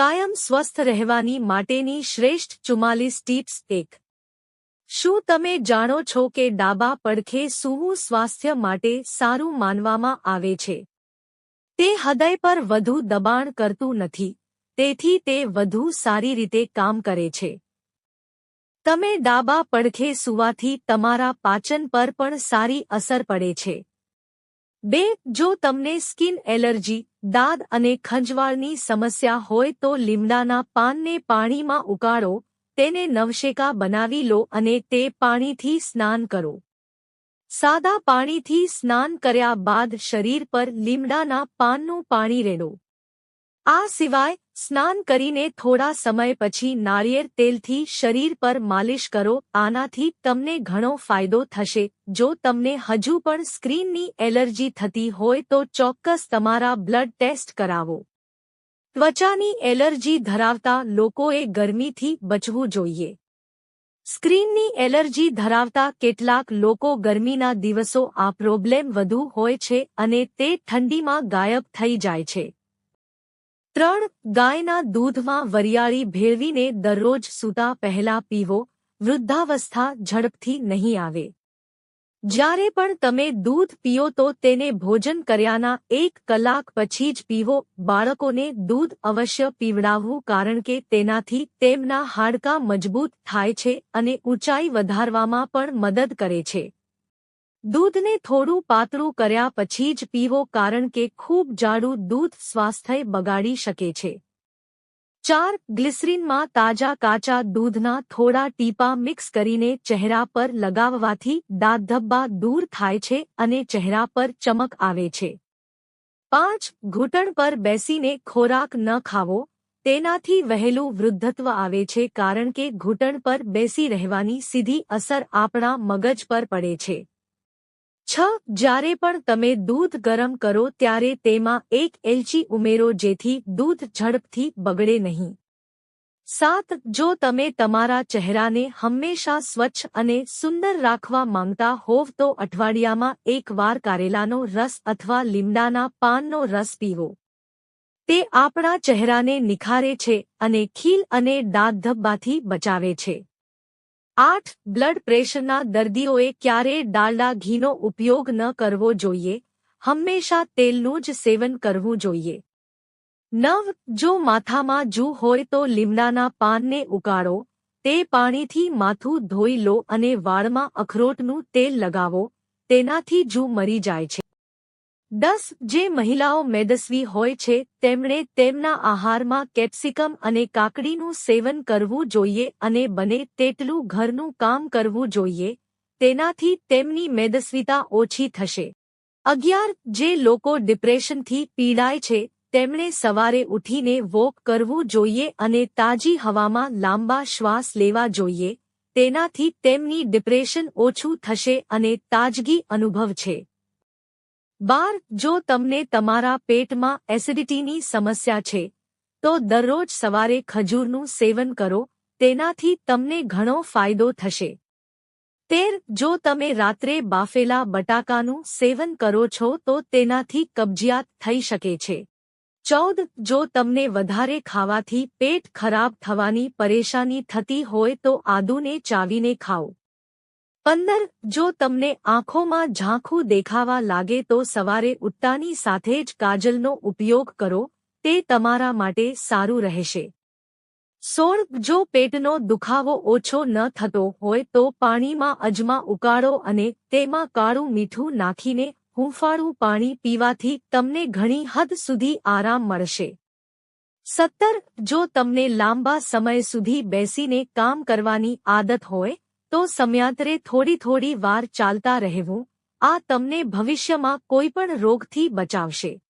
કાયમ સ્વસ્થ રહેવાની માટેની શ્રેષ્ઠ ચુમ્માલીસ ટીપ્સ એક. શું તમે જાણો છો કે ડાબા પડખે સૂવું સ્વાસ્થ્ય માટે સારું માનવામાં આવે છે? તે હૃદય પર વધુ દબાણ કરતું નથી, તેથી તે વધુ સારી રીતે કામ કરે છે. તમે ડાબા પડખે સૂવાથી તમારા પાચન પર પણ સારી અસર પડે છે. બે, જો તમને સ્કિન એલર્જી દાદ અને ખંજવાળની સમસ્યા હોય તો લીમડાના પાનને પાણીમાં ઉકાળો, તેને નવશેકા બનાવી લો અને તે પાણીથી સ્નાન કરો. સાદા પાણીથી સ્નાન કર્યા બાદ શરીર પર લીમડાના પાનનું પાણી રેડો. આ સિવાય, સ્નાન કરીને થોડા સમય પછી નાળિયેર તેલથી શરીર પર માલિશ કરો, આનાથી તમને ઘણો ફાયદો થશે. જો તમને હજુ પણ સ્ક્રીનની એલર્જી થતી હોય તો ચોક્કસ તમારા બ્લડ ટેસ્ટ કરાવો. ત્વચાની એલર્જી ધરાવતા લોકોએ ગરમીથી બચવું જોઈએ. સ્ક્રીનની એલર્જી ધરાવતા કેટલાક લોકો ગરમીના દિવસો આ પ્રોબ્લેમ વધુ હોય છે અને તે ઠંડીમાં ગાયબ થઈ જાય છે. ત્રણ ગાયના દૂધમાં વરિયાળી ભેળવીને દરરોજ સૂતા પહેલા પીવો, વૃદ્ધાવસ્થા ઝડપથી નહીં આવે. જ્યારે પણ તમે દૂધ પીઓ તો તેને ભોજન કર્યાના એક કલાક પછી જ પીવો. બાળકોને દૂધ અવશ્ય પીવડાવવું કારણ કે તેનાથી તેમના હાડકાં મજબૂત થાય છે અને ઊંચાઈ વધારવામાં પણ મદદ કરે છે. દૂધને થોડું પાતળું કર્યા પછી જ પીવો કારણ કે ખૂબ જાડું દૂધ સ્વાસ્થ્ય બગાડી શકે છે. ચાર, ગ્લિસરીનમાં તાજા કાચા દૂધના થોડા ટીપા મિક્સ કરીને ચહેરા પર લગાવવાથી દાંતધબ્બા દૂર થાય છે અને ચહેરા પર ચમક આવે છે. પાંચ, ઘૂંટણ પર બેસીને ખોરાક ન ખાવો, તેનાથી વહેલું વૃદ્ધત્વ આવે છે કારણ કે ઘૂંટણ પર બેસી રહેવાની સીધી અસર આપણા મગજ પર પડે છે. છ, જ્યારે પણ તમે દૂધ ગરમ કરો ત્યારે તેમાં એક એલચી ઉમેરો જેથી દૂધ ઝડપથી બગડે નહીં. સાત, જો તમે તમારા ચહેરાને હંમેશા સ્વચ્છ અને સુંદર રાખવા માંગતા હોવ તો અઠવાડિયામાં એક વાર કારેલાનો રસ અથવા લીમડાના પાનનો રસ પીવો. તે આપણા ચહેરાને નિખારે છે અને ખીલ અને દાંત ધબ્બાથી બચાવે છે. આઠ બ્લડ પ્રેશરના દર્દીઓએ ક્યારેય ડાલડા ઘીનો ઉપયોગ ન કરવો જોઈએ? હંમેશા તેલનું જ સેવન કરવું જોઈએ. નવ, જો માથામાં જૂ હોય તો લીમડાના પાનને ઉકાળો. તે પાણીથી માથું ધોઈ લો અને વાળમાં અખરોટનું તેલ લગાવો. તેનાથી જૂ મરી જાય છે. દસ, જે મહિલાઓ મેદસ્વી હોય છે, તેમણે તેમના આહારમાં કેપ્સિકમ અને કાકડીનું સેવન કરવું જોઈએ અને બને તેટલું ઘરનું કામ કરવું જોઈએ, તેનાથી તેમની મેદસ્વીતા ઓછી થશે. અગિયાર, જે લોકો ડિપ્રેશનથી પીડાય છે, તેમણે સવારે ઉઠીને વોક કરવું જોઈએ અને તાજી હવામાં લાંબા શ્વાસ લેવા જોઈએ, તેનાથી તેમની ડિપ્રેશન ઓછું થશે અને તાજગી અનુભવ છે બાર, જો તમને તમારા પેટમાં એસિડિટીની સમસ્યા છે, તો દરરોજ સવારે ખજૂરનું સેવન કરો, તેનાથી તમને ઘણો ફાયદો થશે. તેર, જો તમે રાત્રે બાફેલા બટાકાનું સેવન કરો છો, તો તેનાથી કબજિયાત થઈ શકે છે. ચૌદ, જો તમને વધારે ખાવાથી પેટ ખરાબ થવાની પરેશાની થતી હોય, તો આદુને ચાવીને ખાઓ. પંદર, જો તમને આંખોમાં ઝાંખું દેખાવા લાગે તો સવારે ઉઠતાની સાથે જ કાજલનો ઉપયોગ કરો, તે તમારા માટે સારું રહેશે. સોળ, જો પેટનો દુખાવો ઓછો ન થતો હોય તો પાણીમાં અજમા ઉકાળો અને તેમાં કાળું મીઠું નાખીને હુંફાળું પાણી પીવાથી તમને ઘણી હદ સુધી આરામ મળશે. સત્તર, જો તમને લાંબા સમય સુધી બેસીને કામ કરવાની આદત હોય તો સમયાંતરે થોડી થોડી વાર ચાલતા રહેવું, આ તમને ભવિષ્યમાં કોઈપણ રોગથી બચાવશે.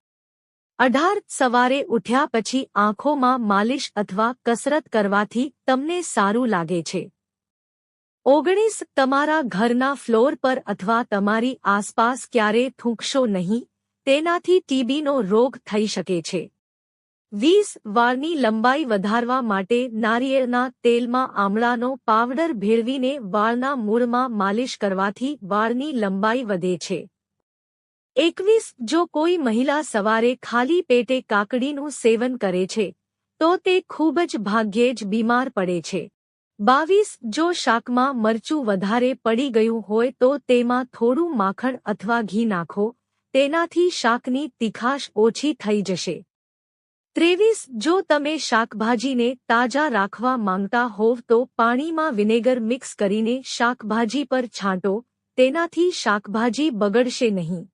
અઢાર, સવારે ઉઠ્યા પછી આંખોમાં માલિશ અથવા કસરત કરવાથી તમને સારું લાગે છે. ઓગણીસ, તમારા ઘરના ફ્લોર પર અથવા તમારી આસપાસ ક્યારે થૂંકશો નહીં, તેનાથી ટીબીનો રોગ થઈ શકે છે. વીસ વાળની લંબાઈ વધારવા માટે નારિયેળના તેલમાં આમળાનો પાવડર ભેળવીને વાળના મૂળમાં માલિશ કરવાથી વાળની લંબાઈ વધે છે. એકવીસ, જો કોઈ મહિલા સવારે ખાલી પેટે કાકડીનું સેવન કરે છે, તો તે ખૂબ જ ભાગ્યે જ બીમાર પડે છે. બાવીસ, જો શાકમાં મરચું વધારે પડી ગયું હોય તો તેમાં થોડું માખણ અથવા ઘી નાખો, તેનાથી શાકની તીખાશ ઓછી થઈ જશે. ત્રેવીસ, જો તમે શાકભાજીને તાજા રાખવા માંગતા હોવ તો પાણીમાં વિનેગર મિક્સ કરીને શાકભાજી પર છાંટો, તેનાથી શાકભાજી બગડશે નહીં.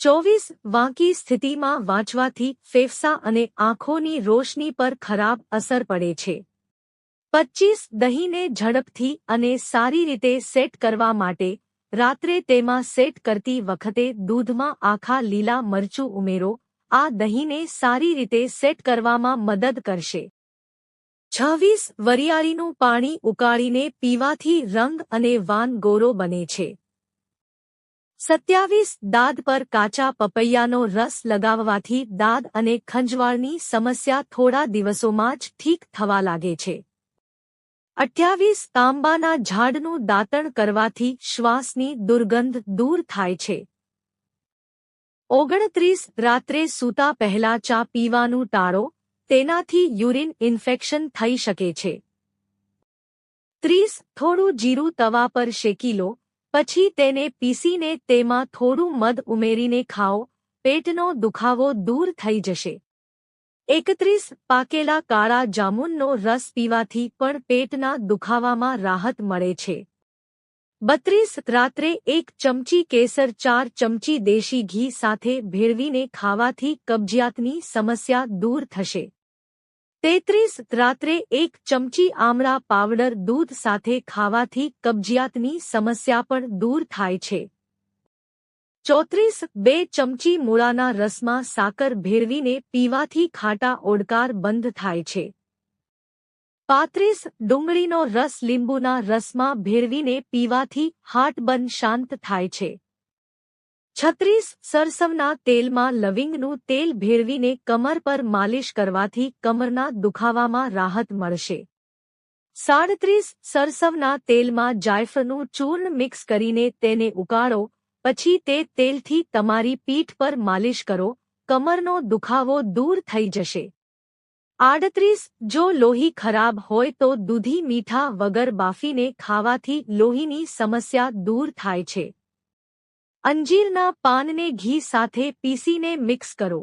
ચોવીસ, વાંકી સ્થિતિમાં વાંચવાથી ફેફસા અને આંખોની રોશની પર ખરાબ અસર પડે છે. પચ્ચીસ, દહીંને ઝડપથી અને સારી રીતે સેટ કરવા માટે, રાત્રે તેમાં સેટ કરતી વખતે દૂધમાં આખા લીલા મરચું ઉમેરો આ દહીંને સારી રીતે સેટ કરવામાં મદદ કરશે. છવ્વીસ વરિયાળીનું પાણી ઉકાળીને પીવાથી રંગ અને વાન ગોરો બને છે. સત્યાવીસ દાદ પર કાચા પપૈયાનો રસ લગાવવાથી દાદ અને ખંજવાળની સમસ્યા થોડા દિવસોમાં જ ઠીક થવા લાગે છે. અઠ્યાવીસ તાંબાના ઝાડનું દાંતણ કરવાથી શ્વાસની દુર્ગંધ દૂર થાય છે. ઓગણત્રીસ રાત્રે સૂતા પહેલા ચા પીવાનું ટાળો તેનાથી યુરિન ઇન્ફેક્શન થઈ શકે છે. ત્રીસ, થોડું જીરું તવા પર શેકી લો, પછી તેને પીસીને તેમાં થોડું મધ ઉમેરીને ખાઓ, પેટનો દુખાવો દૂર થઈ જશે. એકત્રીસ, પાકેલા કાળા જામુનનો રસ પીવાથી પણ પેટના દુખાવામાં રાહત મળે છે. બત્રીસ રાત્રે એક ચમચી કેસર, ચાર ચમચી દેશી ઘી સાથે ભેળવીને ખાવાથી કબજિયાતની સમસ્યા દૂર થશે. તેત્રીસ રાત્રે એક ચમચી આમળા પાવડર દૂધ સાથે ખાવાથી કબજિયાતની સમસ્યા પણ દૂર થાય છે. ચોત્રીસ બે ચમચી મૂળાના રસમાં સાકર ભેળવીને પીવાથી ખાટા ઓડકાર બંધ થાય છે. પાંત્રીસ ડુંગળીનો રસ લીંબુના રસમાં ભેળવીને પીવાથી હાર્ટબન શાંત થાય છે. છત્રીસ સરસવના તેલમાં લવિંગનું તેલ ભેળવીને કમર પર માલિશ કરવાથી કમરના દુખાવામાં રાહત મળશે. સાડત્રીસ સરસવના તેલમાં જાયફળનું ચૂર્ણ મિક્સ કરીને તેને ઉકાળો, પછી તે તેલથી તમારી પીઠ પર માલિશ કરો, કમરનો દુખાવો દૂર થઈ જશે. આડત્રીસ, જો લોહી ખરાબ હોય તો દૂધી મીઠા વગર બાફીને ખાવાથી લોહીની સમસ્યા દૂર થાય છે. અંજીરના પાનને ઘી સાથે પીસીને મિક્સ કરો.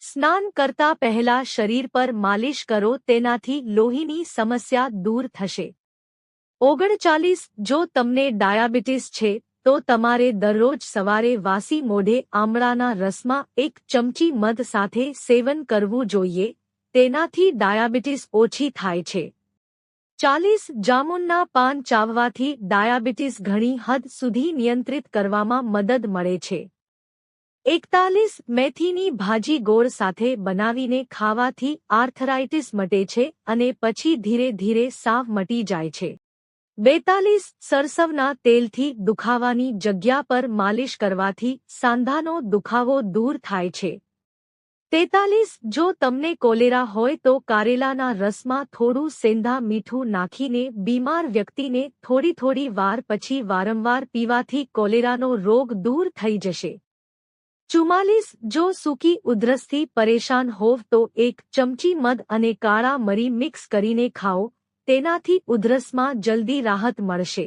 સ્નાન કરતા પહેલા શરીર પર માલિશ કરો, તેનાથી લોહીની સમસ્યા દૂર થશે. ઓગણચાલીસ, જો તમને ડાયાબિટીસ છે, તો તમારે દરરોજ સવારે વાસી મોઢે આમળાના રસમાં એક ચમચી મધ સાથે સેવન કરવું જોઈએ. તેનાથી ડાયાબિટીસ ઓછી થાય છે. ચાલીસ જામુનના પાન ચાવવાથી ડાયાબિટીસ ઘણી હદ સુધી નિયંત્રિત કરવામાં મદદ મળે છે. એકતાલીસ મેથીની ભાજી ગોળ સાથે બનાવીને ખાવાથી આર્થરાઇટિસ મટે છે અને પછી ધીરે ધીરે સાવ મટી જાય છે. બેતાલીસ સરસવના તેલથી દુખાવાની જગ્યા પર માલિશ કરવાથી સાંધાનો દુખાવો દૂર થાય છે. તેતાલીસ, જો તમને કોલેરા હોય તો કારેલાના રસમાં થોડું સેંધા મીઠું નાખીને બીમાર વ્યક્તિને થોડી થોડી વાર પછી વારંવાર પીવાથી કોલેરાનો રોગ દૂર થઈ જશે. ચુમ્માલીસ, જો સૂકી ઉધરસથી પરેશાન હોવ તો એક ચમચી મધ અને કાળા મરી મિક્સ કરીને ખાઓ, તેનાથી ઉધરસમાં જલ્દી રાહત મળશે.